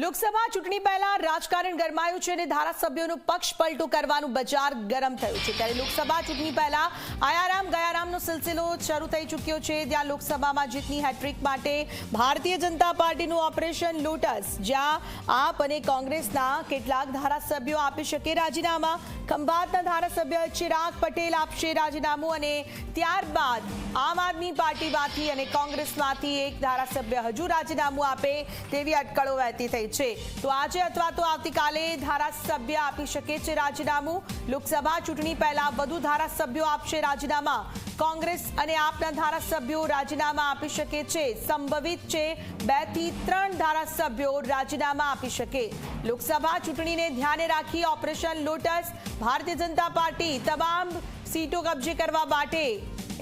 લોકસભા ચૂંટણી પહેલા રાજકારણ ગરમાયું છે અને ધારાસભ્યોનું પક્ષ પલટું કરવાનું બજાર ગરમ થયું છે. ત્યારે લોકસભા ચૂંટણી પહેલા આયારામ ગયારામનો સિલસિલો શરૂ થઈ ચૂક્યો છે. ત્યાં લોકસભામાં જીતની હેટ્રિક માટે ભારતીય જનતા પાર્ટીનું ઓપરેશન લોટસ, જ્યાં આપ અને કોંગ્રેસના કેટલાક ધારાસભ્યો આપી શકે રાજીનામા. ખંભાતના ધારાસભ્ય ચિરાગ પટેલ આપશે રાજીનામું અને ત્યારબાદ આમ આદમી પાર્ટીમાંથી અને કોંગ્રેસમાંથી એક ધારાસભ્ય હજુ રાજીનામું આપે તેવી અટકળો વહેતી થઈ છે. તો આજે અથવા તો આવતીકાલે ધારાસભ્ય આપી શકે છે રાજીનામું. લોકસભા ચૂંટણી પહેલા વધુ ધારાસભ્યો આપશે રાજીનામા. કોંગ્રેસ અને આપના ધારાસભ્યો રાજીનામા આપી શકે છે. સંભવિત છે બેથી ત્રણ ધારાસભ્યો રાજીનામા આપી શકે. લોકસભા ચૂંટણીને ધ્યાને રાખી operation lotus, Bharatiya Janata party તમામ સીટો કબજે કરવા માટે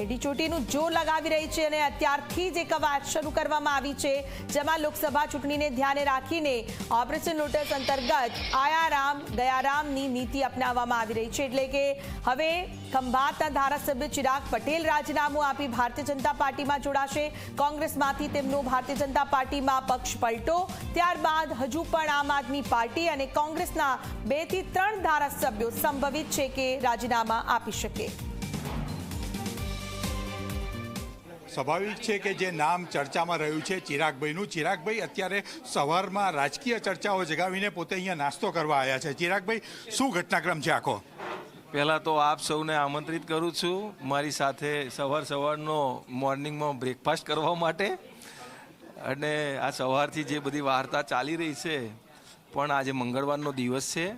એડી ચોટીનું જોર લગાવી રહી છે અને અત્યારથી જ એક વાત શરૂ કરવામાં આવી છે, જેમાં લોકસભા ચૂંટણીને ધ્યાને રાખીને ઓપરેશન લોટસ અંતર્ગત આયારામ, દયારામની નીતિ અપનાવવામાં આવી રહી છે. એટલે કે હવે ખંભાતના ધારાસભ્ય ચિરાગ પટેલ રાજીનામું આપી ભારતીય જનતા પાર્ટીમાં જોડાશે. કોંગ્રેસમાંથી તેમનો ભારતીય જનતા પાર્ટીમાં પક્ષ પલટો. ત્યારબાદ હજુ પણ આમ આદમી પાર્ટી અને કોંગ્રેસના બેથી ત્રણ ધારાસભ્યો સંભવિત છે કે રાજીનામા આપી શકે. સ્વાભાવિક છે કે જે નામ ચર્ચામાં રહ્યું છે ચિરાગભાઈનું, ચિરાગભાઈ અત્યારે સવારમાં રાજકીય ચર્ચાઓ જગાવીને પોતે અહીંયા નાસ્તો કરવા આવ્યા છે. ચિરાગભાઈ, શું ઘટનાક્રમ છે આખો? પહેલાં તો આપ સૌને આમંત્રિત કરું છું મારી સાથે સવાર સવારનો મોર્નિંગમાં બ્રેકફાસ્ટ કરવા માટે. અને આ સવારથી જે બધી વાર્તા ચાલી રહી છે, પણ આજે મંગળવારનો દિવસ છે.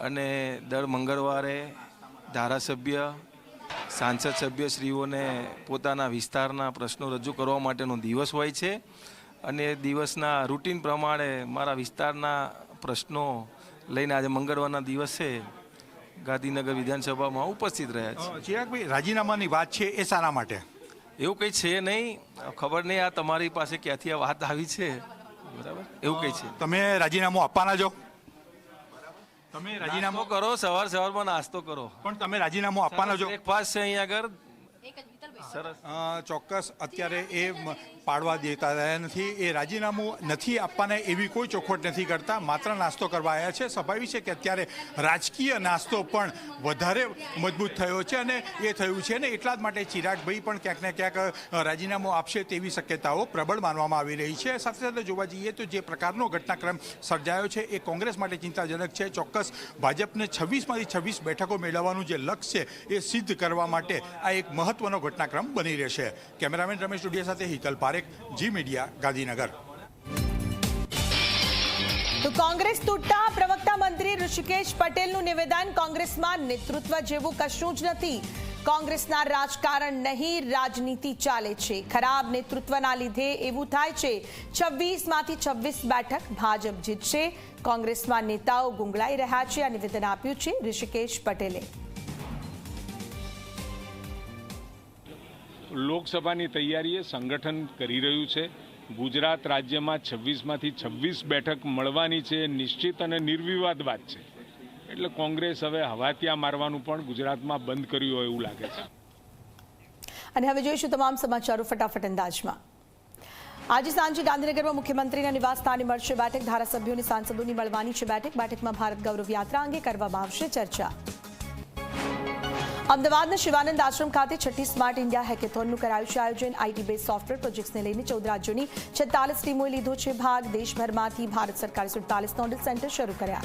અને દર મંગળવારે ધારાસભ્ય સાંસદ સભ્યશ્રીઓને પોતાના વિસ્તારના પ્રશ્નો રજૂ કરવા માટેનો દિવસ હોય છે અને દિવસના રૂટીન પ્રમાણે મારા વિસ્તારના પ્રશ્નો લઈને આજે મંગળવારના દિવસે ગાંધીનગર વિધાનસભામાં ઉપસ્થિત રહ્યા છે. ચિરાગભાઈ રાજીનામાની વાત છે એ શાના માટે? એવું કંઈ છે નહીં. ખબર નહીં આ તમારી પાસે ક્યાંથી આ વાત આવી છે. બરાબર? એવું કંઈ છે. તમે રાજીનામું આપવાના છો? તમે રાજીનામું કરો સવાર સવારમાં નાસ્તો કરો. પણ તમે રાજીનામું આપવાના છો. બ્રેકફાસ્ટ છે અહીંયા આગળ. ચોક્કસ, અત્યારે એ પાડવા દેતા રહ્યા નથી. એ રાજીનામું નથી આપવાના એવી કોઈ ચોખવટ નથી કરતા. માત્ર નાસ્તો કરવા આવ્યા છે. સ્વાભાવિક છે કે અત્યારે રાજકીય નાસ્તો પણ વધારે મજબૂત થયો છે અને એ થયું છે ને એટલા જ માટે ચિરાગભાઈ પણ ક્યાંક ને ક્યાંક રાજીનામું આપશે તેવી શક્યતાઓ પ્રબળ માનવામાં આવી રહી છે. સાથે સાથે જોવા જઈએ તો જે પ્રકારનો ઘટનાક્રમ સર્જાયો છે એ કોંગ્રેસ માટે ચિંતાજનક છે. ચોક્કસ, ભાજપને છવ્વીસમાંથી છવ્વીસ બેઠકો મેળવવાનું જે લક્ષ્ય છે એ સિદ્ધ કરવા માટે આ એક મહત્વનો ઘટનાક્રમ બની રહેશે. કેમેરામેન રમેશ ડુડિયા સાથે હિતલ પારેખ, જી મીડિયા, ગાંધીનગર. તો કોંગ્રેસ તૂટતા પ્રવક્તા મંત્રી ઋષિકેશ પટેલનું નિવેદન કોંગ્રેસમાં નેતૃત્વ જેવું કશું જ નથી. કોંગ્રેસના રાજકારણ નહીં, રાજનીતિ ચાલે છે. ખરાબ નેતૃત્વના લીધે એવું થાય છે. છવ્વીસમાંથી છવ્વીસ બેઠક ભાજપ જીતશે. કોંગ્રેસમાં નેતાઓ ગુંગળાઈ રહ્યા છે આ નિવેદન આપ્યું છે ઋષિકેશ પટેલે. લોકસભાની તૈયારીએ સંગઠન કરી રહ્યું છે. ગુજરાત રાજ્યમાં છવ્વીસમાંથી છવ્વીસ બેઠક મળવાની છે. નિશ્ચિત અને નિર્વિવાદ વાત છે. એટલે કોંગ્રેસ હવે હવાતિયા મારવાનું પણ ગુજરાતમાં બંધ કર્યું હોય એવું લાગે છે. અને હવે જોઈશું તમામ સમાચારો ફટાફટ અંદાજમાં. આજે સાંજે ગાંધીનગરમાં મુખ્યમંત્રીના નિવાસ સ્થાને મળશે બેઠક. ધારાસભ્યોની સાંસદોની મળવાની છે બેઠક. બેઠકમાં ભારત ગૌરવ યાત્રા અંગે કરવામાં આવશે ચર્ચા. અમદાવાદના શિવાનંદ આશ્રમ ખાતે છઠ્ઠી સ્માર્ટ ઇન્ડિયા હેકેથોનનું કરાયું છે આયોજન. આઈટી બેઝ સોફ્ટવેર પ્રોજેક્ટ્સને લઈને ચૌદ રાજ્યોની છેતાલીસ ટીમોએ લીધો છે ભાગ. દેશભરમાંથી ભારત સરકારે સુડતાલીસ નોડલ સેન્ટર શરૂ કર્યા.